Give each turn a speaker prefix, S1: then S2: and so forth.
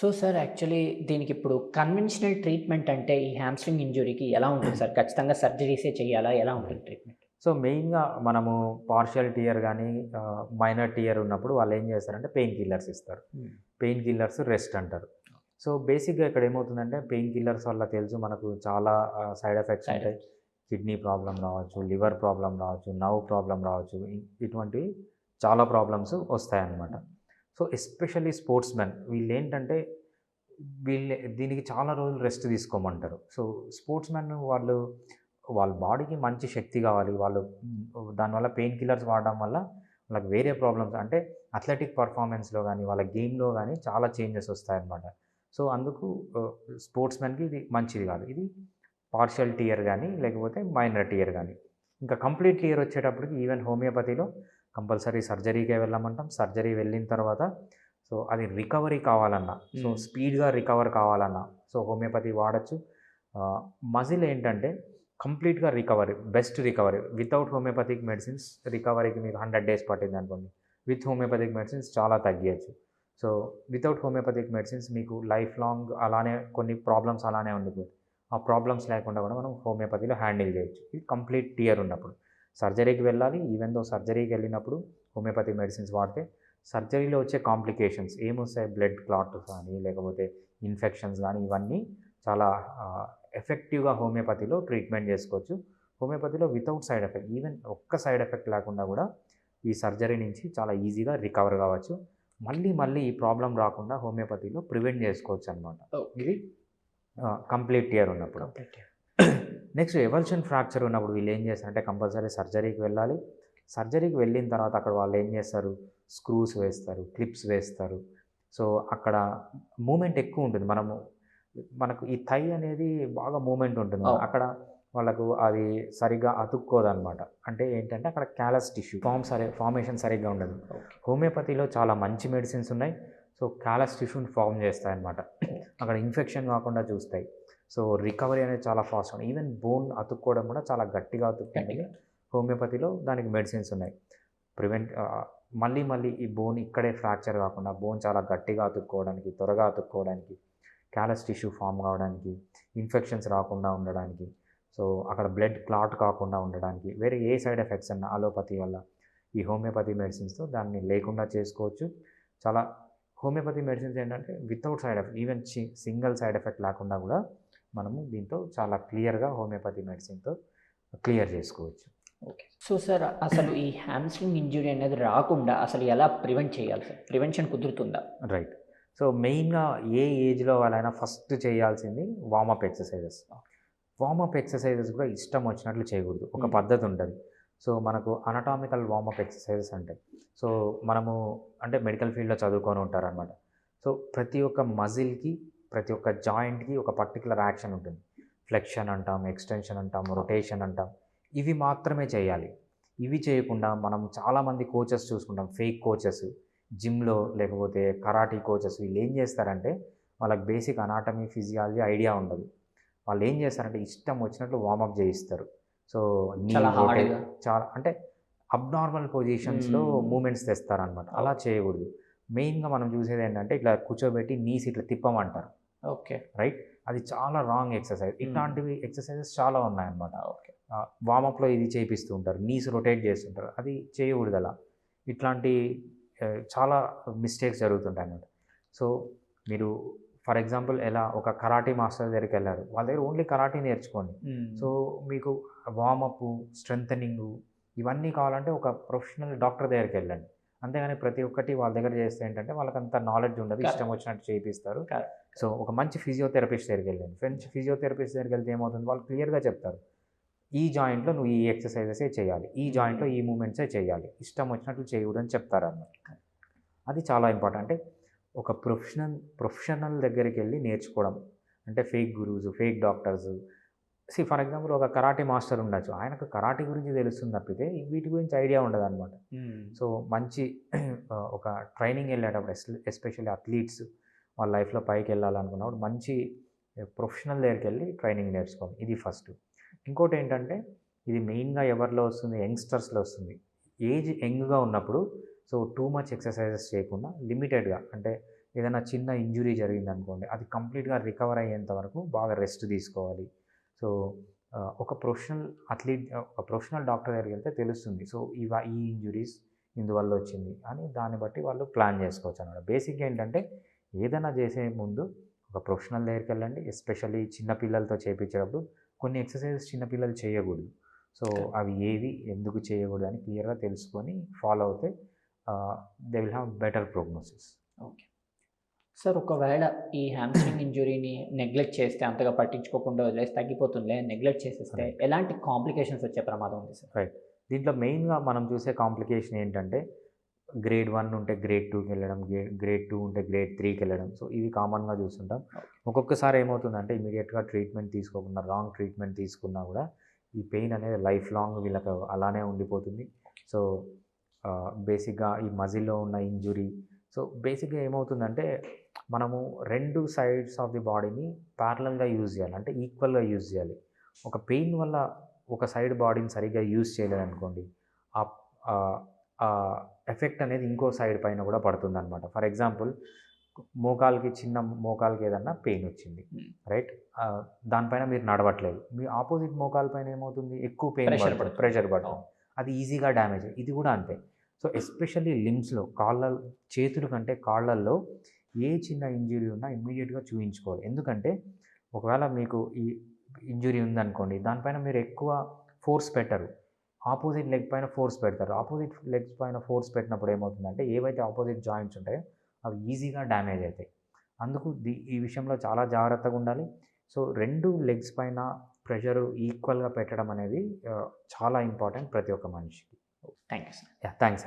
S1: So sir actually దీనికి ఇప్పుడు conventional treatment అంటే ఈ హ్యామ్స్ట్రింగ్ ఇంజురీకి ఎలా ఉంటుంది సార్? ఖచ్చితంగా సర్జరీసే చేయాలా? ఎలా ఉంటుంది ట్రీట్మెంట్
S2: సో మెయిన్గా మనము పార్షియల్ టియర్ కానీ మైనర్ టియర్ ఉన్నప్పుడు వాళ్ళు ఏం చేస్తారంటే పెయిన్ కిల్లర్స్ ఇస్తారు. పెయిన్ కిల్లర్స్ రెస్ట్ అంటారు. సో బేసిక్గా ఇక్కడ ఏమవుతుందంటే పెయిన్ కిల్లర్స్ వల్ల తెలుసు మనకు చాలా సైడ్ ఎఫెక్ట్స్ ఉంటాయి. కిడ్నీ ప్రాబ్లం రావచ్చు లివర్ ప్రాబ్లం రావచ్చు నవ్ ప్రాబ్లం రావచ్చు ఇ- ఇటువంటివి చాలా ప్రాబ్లమ్స్ వస్తాయన్నమాట. సో ఎస్పెషల్లీ స్పోర్ట్స్ మెన్ వీళ్ళు ఏంటంటే వీళ్ళు దీనికి చాలా రోజులు రెస్ట్ తీసుకోమంటారు. సో స్పోర్ట్స్ మెన్ వాళ్ళు వాళ్ళ బాడీకి మంచి శక్తి కావాలి. వాళ్ళు దానివల్ల పెయిన్ కిల్లర్స్ వాడడం వల్ల వాళ్ళకి వేరే ప్రాబ్లమ్స్ అంటే అథ్లెటిక్ పర్ఫార్మెన్స్లో కానీ వాళ్ళ గేమ్లో కానీ చాలా చేంజెస్ వస్తాయన్నమాట. సో అందుకు స్పోర్ట్స్ మెన్కి ఇది మంచిది కాదు. ఇది పార్షియల్ టియర్ కానీ లేకపోతే మైనర్ టియర్ కానీ ఇంకా కంప్లీట్ టియర్ వచ్చేటప్పటికి ఈవెన్ హోమియోపతిలో కంపల్సరీ సర్జరీకే వెళ్ళమంటాం. సర్జరీ వెళ్ళిన తర్వాత సో అది రికవరీ కావాలన్నా సో. స్పీడ్గా రికవర్ కావాలన్నా సో హోమియోపతి వాడచ్చు. మజిల్ ఏంటంటే కంప్లీట్గా recovery best recovery. Without homoeopathic medicines రికవరీకి మీకు హండ్రెడ్ డేస్ పట్టింది అనుకోండి. విత్ హోమియోపతిక్ మెడిసిన్స్ చాలా తగ్గించచ్చు సో వితౌట్ హోమియోపతిక్ మెడిసిన్స్ మీకు లైఫ్ లాంగ్ అలానే కొన్ని ప్రాబ్లమ్స్ అలానే ఉండిపోయి ఆ ప్రాబ్లమ్స్ లేకుండా కూడా మనం హోమియోపతిలో హ్యాండిల్ చేయొచ్చు. ఇది కంప్లీట్ టియర్ ఉన్నప్పుడు. సర్జరీకి వెళ్ళాలి. ఈవెన్ దో సర్జరీకి వెళ్ళినప్పుడు హోమియోపతి మెడిసిన్స్ వాడితే సర్జరీలో వచ్చే కాంప్లికేషన్స్ ఏమొస్తాయి బ్లడ్ క్లాట్ కానీ లేకపోతే ఇన్ఫెక్షన్స్ కానీ ఇవన్నీ చాలా ఎఫెక్టివ్గా హోమియోపతిలో ట్రీట్మెంట్ చేసుకోవచ్చు. హోమియోపతిలో వితౌట్ సైడ్ ఎఫెక్ట్ ఈవెన్ ఒక్క సైడ్ ఎఫెక్ట్ లేకుండా కూడా ఈ సర్జరీ నుంచి చాలా ఈజీగా రికవర్ కావచ్చు. మళ్ళీ మళ్ళీ ఈ ప్రాబ్లం రాకుండా హోమియోపతిలో ప్రివెంట్ చేసుకోవచ్చు అనమాట ఇది కంప్లీట్ టియర్ ఉన్నప్పుడు. నెక్స్ట్ ఎవల్షన్ ఫ్రాక్చర్ ఉన్నప్పుడు వీళ్ళు ఏం చేస్తారంటే కంపల్సరీ సర్జరీకి వెళ్ళాలి. సర్జరీకి వెళ్ళిన తర్వాత అక్కడ వాళ్ళు ఏం చేస్తారు? స్క్రూస్ వేస్తారు క్లిప్స్ వేస్తారు. సో అక్కడ మూమెంట్ ఎక్కువ ఉంటుంది. మనము మనకు ఈ థై అనేది బాగా మూమెంట్ ఉంటుంది. అక్కడ వాళ్ళకు అది సరిగ్గా అతుక్కోదన్నమాట అంటే ఏంటంటే అక్కడ క్యాలస్ టిష్యూ ఫామ్ సరి ఫార్మేషన్ సరిగ్గా ఉండదు. హోమియోపతిలో చాలా మంచి మెడిసిన్స్ ఉన్నాయి. సో క్యాలస్ టిష్యూని ఫామ్ చేస్తాయన్నమాట. అక్కడ ఇన్ఫెక్షన్ కాకుండా చూస్తాయి. సో రికవరీ అనేది చాలా ఫాస్ట్ ఉంది ఈవెన్ బోన్ అతుక్కోవడం కూడా చాలా గట్టిగా అతుక్కుంటుంది. హోమియోపతిలో దానికి మెడిసిన్స్ ఉన్నాయి. ప్రివెంట్ మళ్ళీ మళ్ళీ ఈ బోన్ ఇక్కడే ఫ్రాక్చర్ కాకుండా బోన్ చాలా గట్టిగా అతుక్కోవడానికి త్వరగా అతుక్కోవడానికి క్యాలస్ టిష్యూ ఫామ్ కావడానికి ఇన్ఫెక్షన్స్ రాకుండా ఉండడానికి సో అక్కడ బ్లడ్ క్లాట్ కాకుండా ఉండడానికి వేరే ఏ సైడ్ ఎఫెక్ట్స్ అన్న అలోపతి వల్ల ఈ హోమియోపతి మెడిసిన్స్తో దాన్ని లేకుండా చేసుకోవచ్చు. చాలా హోమియోపతి మెడిసిన్స్ ఏంటంటే without side effect even single side effect లేకుండా కూడా మనము దీంతో చాలా క్లియర్గా హోమియోపతి మెడిసిన్తో క్లియర్ చేసుకోవచ్చు.
S1: ఓకే. సో సార్ అసలు ఈ హ్యామ్స్ట్రింగ్ ఇంజురీ అనేది రాకుండా అసలు ఎలా ప్రివెంట్ చేయాలి సార్? ప్రివెన్షన్ కుదురుతుందా?
S2: రైట్. సో మెయిన్గా ఏ ఏజ్లో వాళ్ళైనా ఫస్ట్ చేయాల్సింది వార్మప్ ఎక్సర్సైజెస్. వార్మప్ ఎక్సర్సైజెస్ కూడా ఇష్టం వచ్చినట్లు చేయకూడదు. ఒక. పద్ధతి ఉంటుంది. సో మనకు అనటామికల్ వార్మప్ ఎక్సర్సైజెస్ ఉంటాయి సో మనము అంటే మెడికల్ ఫీల్డ్లో చదువుకొని ఉంటారనమాట సో ప్రతి ఒక్క మజిల్కి ప్రతి ఒక్క జాయింట్కి ఒక పర్టికులర్ యాక్షన్ ఉంటుంది. ఫ్లెక్షన్ అంటాం ఎక్స్టెన్షన్ అంటాం రొటేషన్ అంటాం. ఇవి మాత్రమే చేయాలి. ఇవి చేయకుండా మనం చాలామంది కోచెస్ చూసుకుంటాం. ఫేక్ కోచెస్ జిమ్లో లేకపోతే కరాటీ కోచెస్ వీళ్ళు ఏం చేస్తారంటే వాళ్ళకి బేసిక్ అనాటమీ ఫిజియాలజీ ఐడియా ఉండదు. వాళ్ళు ఏం చేస్తారంటే ఇష్టం వచ్చినట్లు వార్మప్ చేయిస్తారు. సో
S1: చాలా
S2: అంటే అబ్నార్మల్ పొజిషన్స్లో. మూమెంట్స్ తెస్తారనమాట అలా చేయకూడదు. మెయిన్గా మనం చూసేది ఏంటంటే ఇట్లా కూర్చోబెట్టి నీస్ ఇట్లా తిప్పమంటారు.
S1: ఓకే.
S2: రైట్? అది చాలా రాంగ్ ఎక్సర్సైజ్. ఇట్లాంటివి ఎక్సర్సైజెస్ చాలా ఉన్నాయన్నమాట.
S1: ఓకే.
S2: వామప్లో ఇది చేపిస్తూ ఉంటారు నీస్ రొటేట్ చేస్తుంటారు అది చేయకూడదు అలా ఇట్లాంటి చాలా మిస్టేక్స్ జరుగుతుంటాయి అన్నమాట సో మీరు ఫర్ ఎగ్జాంపుల్ ఎలా ఒక కరాటీ మాస్టర్ దగ్గరికి వెళ్ళారు వాళ్ళ దగ్గర ఓన్లీ కరాటీ నేర్చుకోండి. సో మీకు వామప్ స్ట్రెంథనింగ్ ఇవన్నీ కావాలంటే ఒక ప్రొఫెషనల్ డాక్టర్ దగ్గరికి వెళ్ళండి. అంతేగాని ప్రతి ఒక్కటి వాళ్ళ దగ్గర చేస్తే ఏంటంటే వాళ్ళకి అంత నాలెడ్జ్ ఉండదు ఇష్టం వచ్చినట్టు చేయిస్తారు. సో ఒక మంచి ఫిజియోథెరపిస్ట్ దగ్గరికి వెళ్ళండి. ఫ్రెండ్స్ ఫిజియోథెరపిస్ట్ దగ్గరికి వెళ్తే ఏమవుతుంది? వాళ్ళు క్లియర్గా చెప్తారు. ఈ జాయింట్లో నువ్వు ఈ ఎక్సర్సైజెసే చేయాలి ఈ జాయింట్లో ఈ మూమెంట్సే చేయాలి ఇష్టం వచ్చినట్లు చేయకూడదు అని చెప్తారు అన్నమాట. అది చాలా ఇంపార్టెంట్ అంటే ఒక ప్రొఫెషనల్ ప్రొఫెషనల్ దగ్గరికి వెళ్ళి నేర్చుకోవడం. అంటే fake gurus fake doctors see for example ఒక కరాటే మాస్టర్ ఉండొచ్చు. ఆయనకు కరాటే గురించి తెలుస్తుంది తప్పితే వీటి గురించి ఐడియా ఉండదు అనమాట సో మంచి ఒక ట్రైనింగ్ వెళ్ళేటప్పుడు ఎస్పెషల్లీ అథ్లీట్స్ వాళ్ళ లైఫ్లో పైకి వెళ్ళాలనుకున్నప్పుడు మంచి ప్రొఫెషనల్ దగ్గరికి వెళ్ళి ట్రైనింగ్ నేర్చుకోవాలి. ఇది ఫస్ట్ ఇంకోటి ఏంటంటే ఇది మెయిన్గా ఎవరిలో వస్తుంది? యంగ్స్టర్స్లో వస్తుంది. ఏజ్ యంగ్గా ఉన్నప్పుడు సో టూ మచ్ ఎక్సర్సైజెస్ చేయకుండా లిమిటెడ్గా అంటే ఏదైనా చిన్న ఇంజురీ జరిగింది అనుకోండి అది కంప్లీట్గా రికవర్ అయ్యేంత వరకు బాగా రెస్ట్ తీసుకోవాలి. సో ఒక ప్రొఫెషనల్ అథ్లీట్ ఒక ప్రొఫెషనల్ డాక్టర్ దగ్గరికి వెళ్తే తెలుస్తుంది. సో ఇవ ఈ ఇంజురీస్ ఇందువల్ల వచ్చింది అని దాన్ని బట్టి వాళ్ళు ప్లాన్ చేసుకోవచ్చు అనమాట బేసిక్గా ఏంటంటే ఏదైనా చేసే ముందు ఒక ప్రొఫెషనల్ దగ్గరికి వెళ్ళండి. ఎస్పెషల్లీ చిన్నపిల్లలతో చేయించేటప్పుడు కొన్ని ఎక్సర్సైజెస్ చిన్నపిల్లలు చేయకూడదు. సో అవి ఏవి ఎందుకు చేయకూడదు అని క్లియర్గా తెలుసుకొని ఫాలో అవుతే they will have better prognosis.
S1: Okay. Sir ఒకవేళ ఈ హ్యామ్స్ట్రింగ్ ఇంజురీని నెగ్లెక్ట్ చేస్తే అంతగా పట్టించుకోకుండా వదిలేసి తగ్గిపోతుందిలే నెగ్లెక్ట్ చేసేస్తే. ఎలాంటి కాంప్లికేషన్స్ వచ్చే ప్రమాదం ఉంది సార్?
S2: దీంట్లో మెయిన్గా మనం చూసే కాంప్లికేషన్ ఏంటంటే గ్రేడ్ వన్ ఉంటే గ్రేడ్ టూకి వెళ్ళడం గ్రేడ్ టూ ఉంటే గ్రేడ్ త్రీకి వెళ్ళడం. సో ఇవి కామన్గా చూస్తుంటాం. ఒక్కొక్కసారి ఏమవుతుందంటే ఇమీడియట్గా ట్రీట్మెంట్ తీసుకోకుండా రాంగ్ ట్రీట్మెంట్ తీసుకున్నా కూడా ఈ పెయిన్ అనేది లైఫ్ లాంగ్ వీళ్ళకి అలానే ఉండిపోతుంది. సో బేసిక్గా ఈ మజిల్లో ఉన్న ఇంజురీ సో బేసిక్గా ఏమవుతుందంటే మనము రెండు సైడ్స్ ఆఫ్ ది బాడీని ప్యారలల్గా యూజ్ చేయాలి. అంటే ఈక్వల్గా యూజ్ చేయాలి. ఒక పెయిన్ వల్ల ఒక సైడ్ బాడీని సరిగ్గా యూజ్ చేయలేదనుకోండి ఆ ఎఫెక్ట్ అనేది ఇంకో సైడ్ పైన కూడా పడుతుంది అనమాట ఫర్ ఎగ్జాంపుల్ మోకాల్కి చిన్న మోకాల్కి ఏదన్నా పెయిన్ వచ్చింది
S1: Hmm.
S2: రైట్ దానిపైన మీరు నడవట్లేదు. మీ ఆపోజిట్ మోకాల్ పైన ఏమవుతుంది? ఎక్కువ పెయిన్ పడుతుంది. ప్రెషర్ పడుతుంది. అది ఈజీగా డ్యామేజ్ ఇది కూడా అంతే. సో ఎస్పెషల్లీ లిమ్స్లో కాళ్ళ చేతుల కంటే కాళ్ళల్లో ఏ చిన్న ఇంజురీ ఉన్నా ఇమ్మీడియట్గా చూయించుకోవాలి. ఎందుకంటే ఒకవేళ మీకు ఈ ఇంజురీ ఉందనుకోండి దానిపైన మీరు ఎక్కువ ఫోర్స్ పెట్టరు. ఆపోజిట్ లెగ్ పైన ఫోర్స్ పెడతారు. ఆపోజిట్ లెగ్స్ పైన ఫోర్స్ పెట్టినప్పుడు ఏమవుతుందంటే ఏవైతే ఆపోజిట్ జాయింట్స్ ఉంటాయో అవి ఈజీగా డ్యామేజ్ అవుతాయి. అందుకు ది ఈ విషయంలో చాలా జాగ్రత్తగా ఉండాలి. సో రెండు లెగ్స్ పైన ప్రెషర్ ఈక్వల్గా పెట్టడం అనేది చాలా ఇంపార్టెంట్ ప్రతి ఒక్క మనిషికి.
S1: Thank you sir.
S2: Yeah thanks